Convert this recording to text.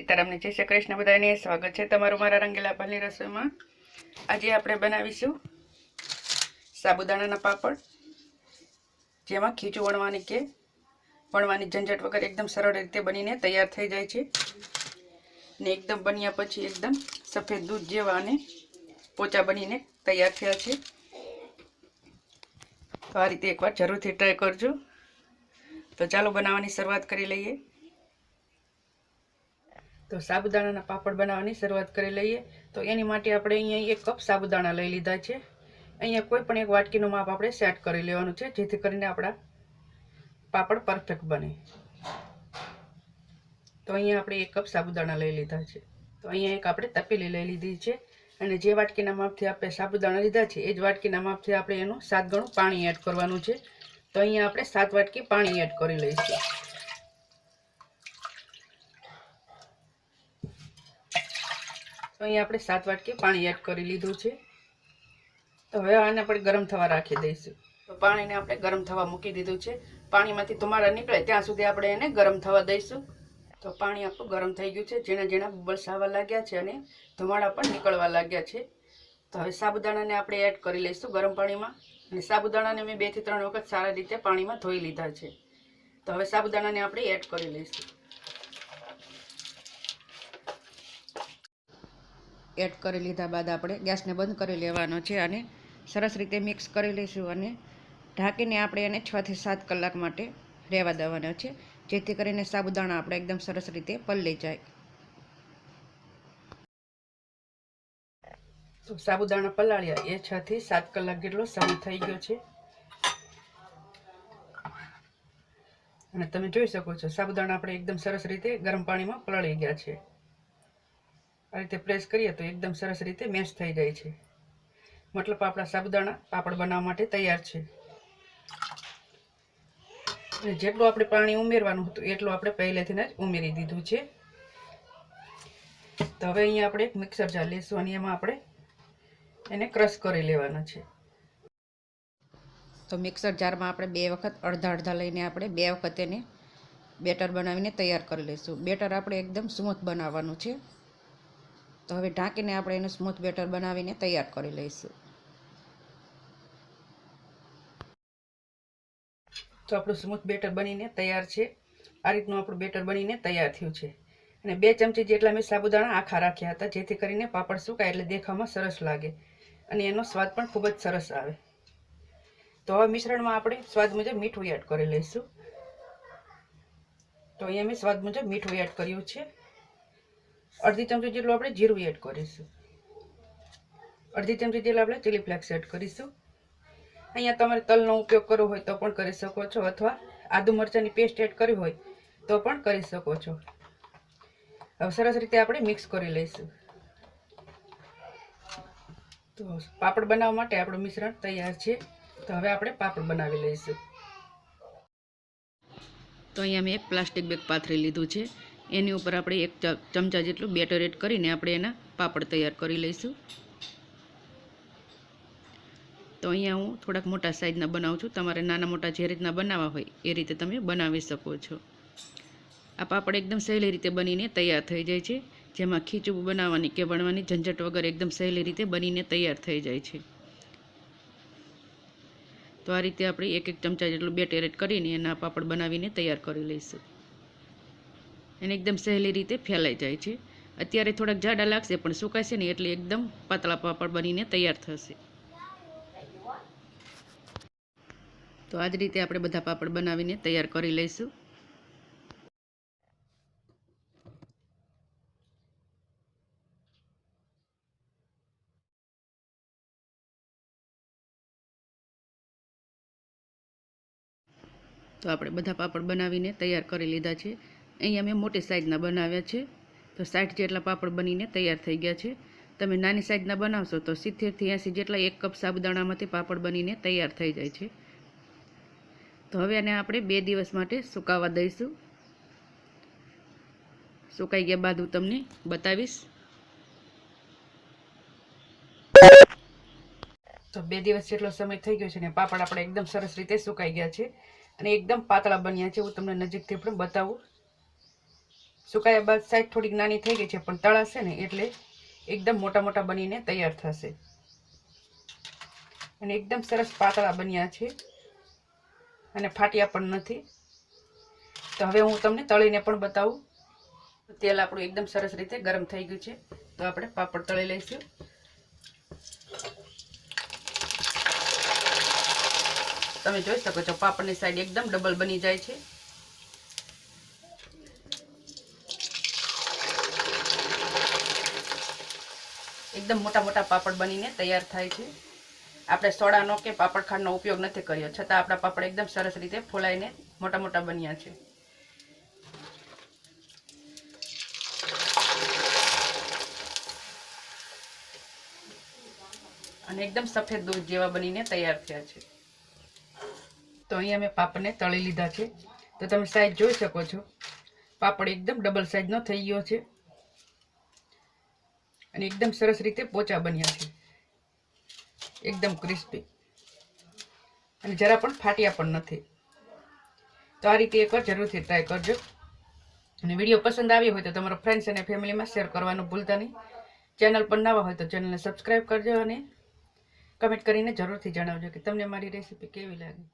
સીતારામને જય શ્રી કૃષ્ણ બધાને. સ્વાગત છે તમારું મારા રંગીલા પાલની રસોઈમાં. આજે આપણે બનાવીશું સાબુદાણાના પાપડ, જેમાં ખીચું વણવાની કે વણવાની ઝંઝટ વગર એકદમ સરળ રીતે બનીને તૈયાર થઈ જાય છે. ને એકદમ બન્યા પછી એકદમ સફેદ દૂધ જેવા અને પોચા બનીને તૈયાર થયા છે. તો આ રીતે એકવાર જરૂરથી ટ્રાય કરજો. તો ચાલો બનાવવાની શરૂઆત કરી લઈએ. તો સાબુદાણાના પાપડ બનાવવાની શરૂઆત કરી લઈએ. તો એની માટે આપણે અહીંયા એક કપ સાબુદાણા લઈ લીધા છે. અહીંયા કોઈ પણ એક વાટકીનું માપ આપણે સેટ કરી લેવાનું છે, જેથી કરીને આપણા પાપડ પરફેક્ટ બને. તો અહીંયા આપણે એક કપ સાબુદાણા લઈ લીધા છે. તો અહીંયા એક આપણે તપેલી લઈ લીધી છે અને જે વાટકીના માપથી આપણે સાબુદાણા લીધા છે, એ જ વાટકીના માપથી આપણે એનું સાત ગણું પાણી એડ કરવાનું છે. તો અહીંયા આપણે સાત વાટકી પાણી એડ કરી લઈશું. તો અહીંયા આપણે સાત વાટકી પાણી એડ કરી લીધું છે. તો હવે આને આપણે ગરમ થવા રાખી દઈશું. તો પાણીને આપણે ગરમ થવા મૂકી દીધું છે. પાણીમાંથી ધુમાડા નીકળે ત્યાં સુધી આપણે એને ગરમ થવા દઈશું. તો પાણી આપણું ગરમ થઈ ગયું છે. જેના જેના બબલ્સ આવવા લાગ્યા છે અને ધુમાડા પણ નીકળવા લાગ્યા છે. તો હવે સાબુદાણાને આપણે એડ કરી લઈશું ગરમ પાણીમાં. અને સાબુદાણાને મેં બેથી ત્રણ વખત સારા રીતે પાણીમાં ધોઈ લીધા છે. તો હવે સાબુદાણાને આપણે એડ કરી લઈશું. એડ કરી લીધા બાદ આપણે ગેસને બંધ કરી લેવાનો છે અને સરસ રીતે મિક્સ કરી લઈશું અને ઢાંકીને આપણે એને છથી સાત કલાક માટે રહેવા દેવાનો છે, જેથી કરીને સાબુદાણા આપણે એકદમ સરસ રીતે પલળી જાય. તો સાબુદાણા પલાળ્યા, એ છ થી સાત કલાક જેટલો સમય થઈ ગયો છે. અને તમે જોઈ શકો છો, સાબુદાણા આપણે એકદમ સરસ રીતે ગરમ પાણીમાં પલાળી ગયા છે. આ રીતે પ્રેસ કરીએ તો એકદમ સરસ રીતે મેશ થઈ જાય છે. મતલબ આપણા સાબુદાણા પાપડ બનાવવા માટે તૈયાર છે. અને જેટલું આપણે પાણી ઉમેરવાનું હતું એટલું આપણે પહેલેથી જ ઉમેરી દીધું છે. તો હવે અહીંયા આપણે એક મિક્સર જાર લઈશું અને એમાં આપણે એને ક્રશ કરી લેવાના છે. તો મિક્સર જારમાં આપણે બે વખત અડધા અડધા લઈને આપણે બે વખત એને બેટર બનાવીને તૈયાર કરી લઈશું. બેટર આપણે એકદમ સ્મૂથ બનાવવાનું છે. તો હવે ઢાંકીને આપણે એનું સ્મૂથ બેટર બનાવીને તૈયાર કરી લઈશું. તો આપણું સ્મૂથ બેટર બનીને તૈયાર છે. આ રીતનું આપણું બેટર બનીને તૈયાર થયું છે. અને બે ચમચી જેટલા મેં સાબુદાણા આખા રાખ્યા હતા, જેથી કરીને પાપડ સુકાય એટલે દેખાવામાં સરસ લાગે. અને એનો સ્વાદ પણ ખૂબ જ સરસ આવે. તો હવે મિશ્રણમાં આપણે સ્વાદ મુજબ મીઠું એડ કરી લઈશું. તો અહીંયા મેં સ્વાદ મુજબ મીઠું એડ કર્યું છે. અડધી ચમચી જેટલું આપણે જીરું એડ કરીશું. અડધી ચમચી જેટલું આપણે ચીલી ફ્લેક્સ એડ કરીશું. અહીંયા તમારે તલનો ઉપયોગ કરવો હોય તો પણ કરી શકો છો, અથવા આદુ મરચાંની પેસ્ટ એડ કરવી હોય તો પણ કરી શકો છો. હવે સરસ રીતે આપણે મિક્સ કરી લઈશું. તો પાપડ બનાવવા માટે આપણું મિશ્રણ તૈયાર છે. તો હવે આપણે પાપડ બનાવી લઈશું. તો અહીંયા મેં એક પ્લાસ્ટિક બેગ પાથરી લીધું છે. એની ઉપર આપણે એક ચમચા જેટલું બેટર એડ કરીને આપણે એના પાપડ તૈયાર કરી લઈશું. તો અહીંયા હું થોડાક મોટા સાઇઝના બનાવું છું. તમારે નાના મોટા જે રીતના બનાવવા હોય એ રીતે તમે બનાવી શકો છો. આ પાપડ એકદમ સહેલી રીતે બનીને તૈયાર થઈ જાય છે. જેમાં ખીચું બનાવવાની કે વણવાની ઝંઝટ વગર એકદમ સહેલી રીતે બનીને તૈયાર થઈ જાય છે. તો આ રીતે આપણે એક એક ચમચા જેટલું બેટર એડ કરીને એના પાપડ બનાવીને તૈયાર કરી લઈશું. એને એકદમ સહેલી રીતે ફેલાઈ જાય છે. અત્યારે થોડાક જાડા લાગશે, પણ સુકાશે ને એટલે એકદમ પાતળા પાપડ બનીને તૈયાર થશે. તો આ જ રીતે આપણે બધા પાપડ બનાવીને તૈયાર કરી લઈશું. તો આપણે બધા પાપડ બનાવીને તૈયાર કરી લીધા છે. અહીંયા મેં મોટી સાઇઝના બનાવ્યા છે. તો સાઠ જેટલા પાપડ બનીને તૈયાર થઈ ગયા છે. તમે નાની સાઇઝના બનાવશો તો સિત્તેરથી એંસી જેટલા એક કપ સાબુદાણામાંથી પાપડ બનીને તૈયાર થઈ જાય છે. તો હવે આને આપણે બે દિવસ માટે સુકાવા દઈશું. સુકાઈ ગયા બાદ હું તમને બતાવીશ. તો બે દિવસ જેટલો સમય થઈ ગયો છે ને પાપડ આપણે એકદમ સરસ રીતે સુકાઈ ગયા છે. અને એકદમ પાતળા બન્યા છે. હું તમને નજીકથી પણ બતાવું. સુકાયા બાદ સાઈડ થોડીક નાની થઈ ગઈ છે, પણ તળાશે ને એટલે એકદમ મોટા મોટા બનીને તૈયાર થશે. અને એકદમ સરસ પાતળા બન્યા છે. અને ફાટ્યા પણ નથી. તો હવે હું તમને તળીને પણ બતાવું. તેલ આપણું એકદમ સરસ રીતે ગરમ થઈ ગયું છે. તો આપણે પાપડ તળી લઈશું. તમે જોઈ શકો છો, પાપડની સાઈડ એકદમ ડબલ બની જાય છે. એકદમ મોટા મોટા પાપડ બનીને તૈયાર થાય છે. આપણે સોડાનો કે પાપડ ખાંડનો ઉપયોગ નથી કર્યો. છતાં આપણા પાપડ એકદમ સરસ રીતે ફોલાઈને મોટા મોટા બન્યા છે. અને એકદમ સફેદ દૂધ જેવા બનીને તૈયાર થયા છે. તો અહીંયા મેં પાપડને તળી લીધા છે. તો તમે સાઈઝ જોઈ શકો છો. પાપડ એકદમ ડબલ સાઈઝનો થઈ ગયો છે. અને એકદમ સરસ રીતે પોચા બન્યા છે. એકદમ ક્રિસ્પી અને જરા પણ ફાટ્યા પણ નથી. તો આ રીતે એકવાર જરૂરથી ટ્રાય કરજો. અને વીડિયો પસંદ આવ્યો હોય તો તમારા ફ્રેન્ડ્સ અને ફેમિલીમાં શેર કરવાનું ભૂલતા નહીં. ચેનલ પર નવા હોય તો ચેનલને સબસ્ક્રાઈબ કરજો અને કમેન્ટ કરીને જરૂરથી જણાવજો કે તમને મારી રેસીપી કેવી લાગી.